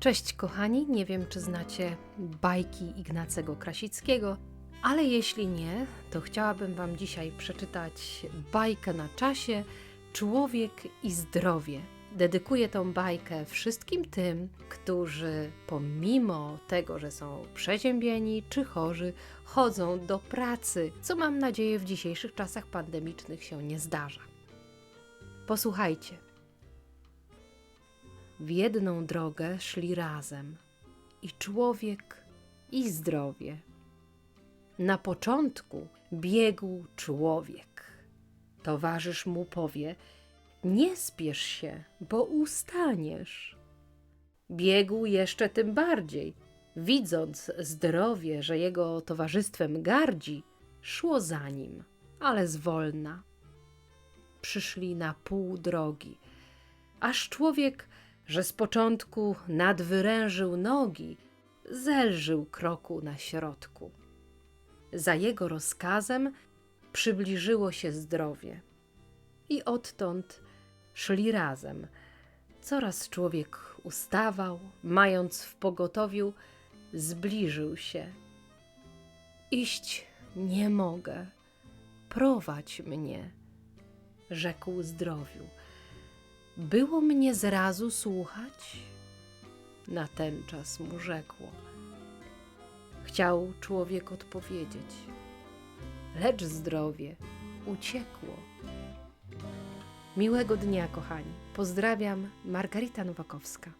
Cześć kochani, nie wiem czy znacie bajki Ignacego Krasickiego, ale jeśli nie, to chciałabym Wam dzisiaj przeczytać bajkę na czasie Człowiek i zdrowie. Dedykuję tą bajkę wszystkim tym, którzy pomimo tego, że są przeziębieni czy chorzy, chodzą do pracy, co mam nadzieję w dzisiejszych czasach pandemicznych się nie zdarza. Posłuchajcie. W jedną drogę szli razem i człowiek, i zdrowie. Na początku biegł człowiek. Towarzysz mu powie: Nie spiesz się, bo ustaniesz. Biegł jeszcze tym bardziej. Widząc zdrowie, że jego towarzystwem gardzi, szło za nim, ale zwolna. Przyszli na pół drogi, aż człowiek, że z początku nadwyrężył nogi, zelżył kroku na środku. Za jego rozkazem przybliżyło się zdrowie. I odtąd szli razem. Coraz człowiek ustawał, mając w pogotowiu, zbliżył się. Iść nie mogę, prowadź mnie, rzekł zdrowiu. Było mnie zrazu słuchać? Na ten czas mu rzekło. Chciał człowiek odpowiedzieć, lecz zdrowie uciekło. Miłego dnia, kochani. Pozdrawiam, Margarita Nowakowska.